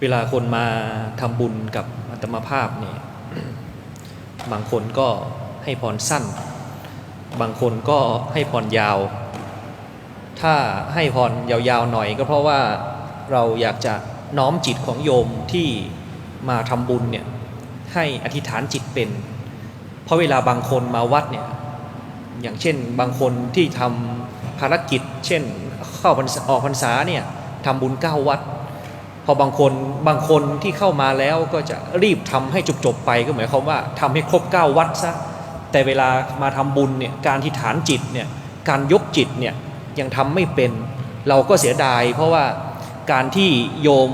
เวลาคนมาทำบุญกับอัตมาภาพเนี่ยบางคนก็ให้พรสั้น บางคนก็ให้พรยาว ถ้าให้พรยาวๆหน่อยก็เพราะว่าเราอยากจะน้อมจิตของโยมที่มาทำบุญเนี่ยให้อธิษฐานจิตเป็น เพราะเวลาบางคนมาวัดเนี่ยอย่างเช่นบางคนที่ทำภารกิจ เช่นเข้าพรรษาออกพรรษาเนี่ยทำบุญเก้าวัด พอบางคนบางคนที่เข้ามาแล้วก็จะรีบทำให้จบๆไปก็หมายความว่าทำให้ครบ 9 วัดซะแต่เวลามาทำบุญเนี่ยการที่ฐานจิตเนี่ยการยกจิตเนี่ยยังทำไม่เป็น เราก็เสียดาย เพราะว่าการที่โยม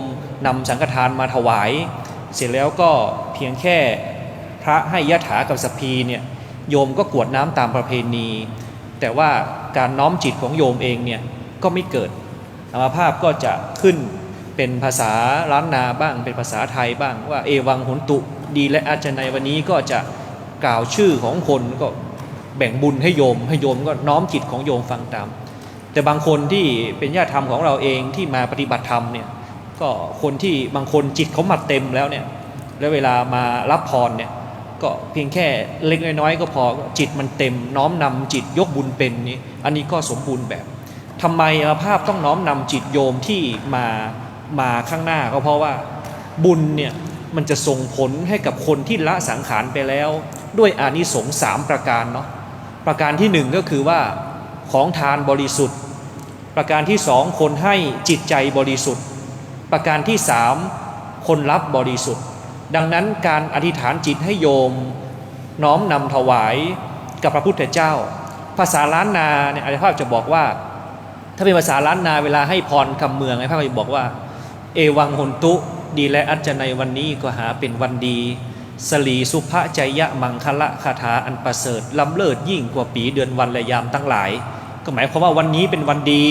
นำสังฆทานมาถวาย เสร็จแล้วก็เพียงแค่พระให้ยะถากับสพีเนี่ยโยมก็กวดน้ำตามประเพณี แต่ว่าการน้อมจิตของโยมเองเนี่ยก็ไม่เกิดอามาภาพก็จะขึ้น เป็นภาษาล้านนาบ้าง เป็นภาษาไทยบ้างว่าเอวังหุนตุดีและอาจารย์ในวันนี้ก็จะกล่าวชื่อของคนก็แบ่งบุญให้โยม ให้โยมก็น้อมจิตของโยมฟังตาม แต่บางคนที่เป็นญาติธรรมของเราเองที่มาปฏิบัติธรรมเนี่ยก็คนที่บางคนจิตเขามาเต็มแล้วเนี่ยแล้วเวลามารับพรเนี่ยก็เพียงแค่เล็กน้อยๆ ก็พอจิตมันเต็ม น้อมนำจิตยกบุญเป็นนี้อันนี้ก็สมบูรณ์แบบทำไมอาภาพต้องน้อมนำจิตโยมที่มา มาข้างหน้าก็เพราะว่าบุญเนี่ยมันจะส่งผลให้กับคนที่ละสังขารไปแล้ว ด้วยอานิสงส์สามประการเนาะประการที่หนึ่งก็คือว่าของทานบริสุทธิ์ ประการที่สองคนให้จิตใจบริสุทธิ์ ประการที่สามคนรับบริสุทธิ์ ดังนั้นการอธิษฐานจิตให้โยม น้อมนำถวายกับพระพุทธเจ้า ภาษาล้านนาเนี่ยอาจารย์ภาพจะบอกว่า ถ้าเป็นภาษาล้านนาเวลาให้พรคำเมืองไอาจารย์ภาพจะบอกว่า เอวังหนตุ ดีและอัจจะในวันนี้ก็หาเป็นวันดี สลีสุภะใจยะมังคละคาถาอันประเสริฐล้ำเลิศยิ่งกว่าปีเดือนวันและยามตั้งหลาย ก็หมายความว่าวันนี้เป็นวันดี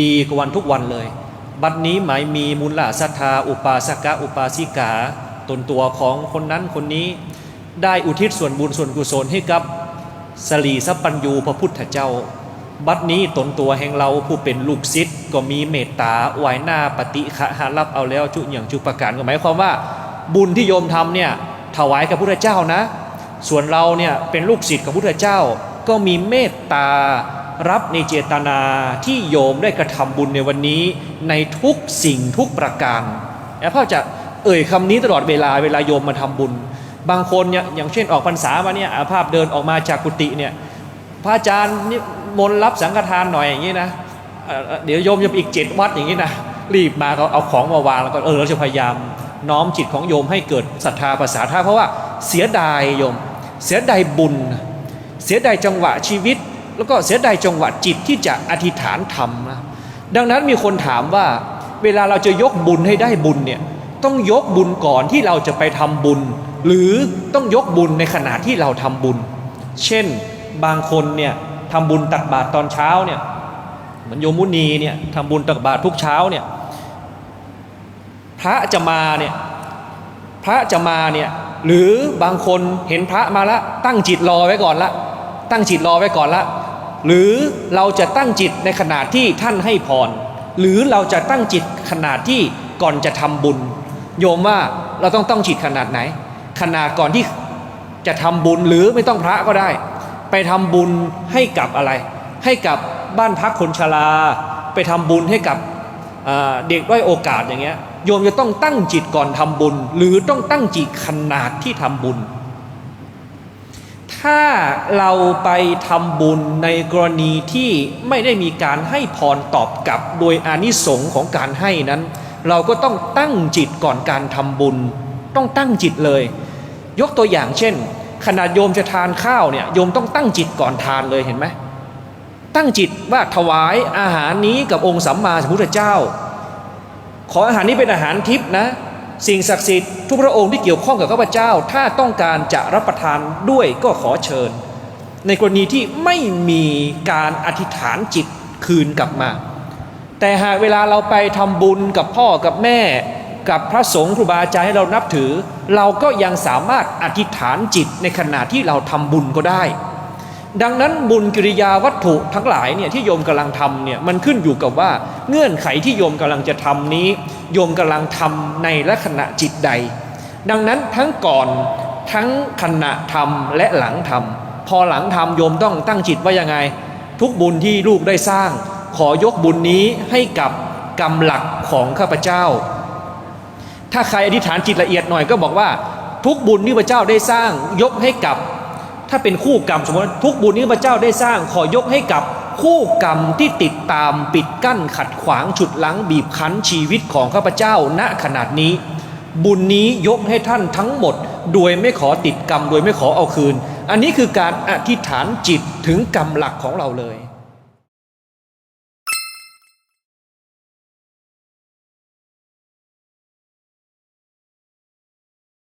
ดีกว่าวันทุกวันเลย บัดนี้หมายมีมูลละศรัทธาอุปาสกะอุปาสิกา ตนตัวของคนนั้นคนนี้ ได้อุทิศส่วนบุญส่วนกุศลให้กับสลีสัพปัญญูพระพุทธเจ้า บัดนี้ตนตัวแห่งเราผู้เป็นลูกศิษย์ก็มีเมตตาไหวหน้าปฏิฆะหารับเอาแล้วจุอย่างจุประการก็หมายความว่า บุญที่โยมทำเนี่ยถวายกับพุทธเจ้านะ ส่วนเราเนี่ยเป็นลูกศิษย์กับพุทธเจ้า ก็มีเมตตารับในเจตนาที่โยมได้กระทำบุญในวันนี้ในทุกสิ่งทุกประการแล้วพ่อจะเอ่ยคำนี้ตลอดเวลาเวลาโยมมาทำบุญ บางคนเนี่ยอย่างเช่นออกพรรษามาเนี่ยอาภาพเดินออกมาจากกุฏิเนี่ย พระอาจารย์นี่มนรับสังฆทานหน่อยอย่างนี้นะเดี๋ยวโยมจะอีกเจ็ดวัดอย่างนี้นะรีบมาเขาเอาของมาวางแล้วก็เออเราจะพยายามน้อมจิตของโยมให้เกิดศรัทธาภาษาท่าเพราะว่าเสียดายโยม เสียดายบุญ เสียดายจังหวะชีวิต แล้วก็เสียดายจังหวะจิตที่จะอธิษฐานทำนะดังนั้นมีคนถามว่าเวลาเราจะยกบุญให้ได้บุญเนี่ยต้องยกบุญก่อนที่เราจะไปทำบุญ หรือต้องยกบุญในขณะที่เราทำบุญ เช่น บางคนเนี่ยทำบุญตักบาตรตอนเช้าเนี่ยเหมือนโยมุนีเนี่ยทำบุญตักบาตรทุกเช้าเนี่ยพระจะมาเนี่ยพระจะมาเนี่ยหรือบางคนเห็นพระมาละตั้งจิตรอไว้ก่อนละ ตั้งจิตรอไว้ก่อนละ หรือเราจะตั้งจิตในขณะที่ท่านให้พร หรือเราจะตั้งจิตขนาดที่ก่อนจะทำบุญ โยมว่าเราต้องต้องจิตขนาดไหน ขนาดก่อนที่จะทำบุญหรือไม่ต้องพระก็ได้ ไปทำบุญให้กับอะไร ให้กับบ้านพักคนชรา ไปทำบุญให้กับเด็กด้อยโอกาสอย่างเงี้ยโยมจะต้องตั้งจิตก่อนทำบุญ หรือต้องตั้งจิตขนาดที่ทำบุญ ถ้าเราไปทำบุญในกรณีที่ไม่ได้มีการให้พรตอบกลับโดยอานิสงส์ของการให้นั้น เราก็ต้องตั้งจิตก่อนการทำบุญ ต้องตั้งจิตเลย ยกตัวอย่างเช่น ขนาดโยมจะทานข้าวเนี่ยโยมต้องตั้งจิตก่อนทานเลยเห็นไหมตั้งจิตว่าถวายอาหารนี้กับองค์สัมมาสัมพุทธเจ้า ขออาหารนี้เป็นอาหารทิพนะ สิ่งศักดิ์สิทธิ์ทุกพระองค์ที่เกี่ยวข้องกับข้าพเจ้า ถ้าต้องการจะรับประทานด้วยก็ขอเชิญ ในกรณีที่ไม่มีการอธิษฐานจิตคืนกลับมา แต่หากเวลาเราไปทำบุญกับพ่อกับแม่ กับพระสงฆ์ครูบาอาจารย์ให้เรานับถือ เราก็ยังสามารถอธิษฐานจิตในขณะที่เราทำบุญก็ได้ ดังนั้นบุญกิริยาวัตถุทั้งหลายเนี่ยที่โยมกำลังทำเนี่ยมันขึ้นอยู่กับว่าเงื่อนไขที่โยมกำลังจะทำนี้ โยมกำลังทำในลักษณะจิตใด ดังนั้นทั้งก่อนทั้งขณะทำและหลังทำพอหลังทำโยมต้องตั้งจิตว่ายังไง ทุกบุญที่ลูกได้สร้าง ขอยกบุญนี้ให้กับกรรมหลักของข้าพเจ้า ถ้าใครอธิษฐานจิตละเอียดหน่อยก็บอกว่า ทุกบุญที่พระเจ้าได้สร้างยกให้กับ ถ้าเป็นคู่กรรมสมมติทุกบุญที่พระเจ้าได้สร้างขอยกให้กับคู่กรรมที่ติดตามปิดกั้นขัดขวางฉุดลังบีบคั้นชีวิตของข้าพเจ้าณขนาดนี้ บุญนี้ยกให้ท่านทั้งหมด โดยไม่ขอติดกรรมโดยไม่ขอเอาคืน อันนี้คือการอธิษฐานจิตถึงกรรมหลักของเราเลย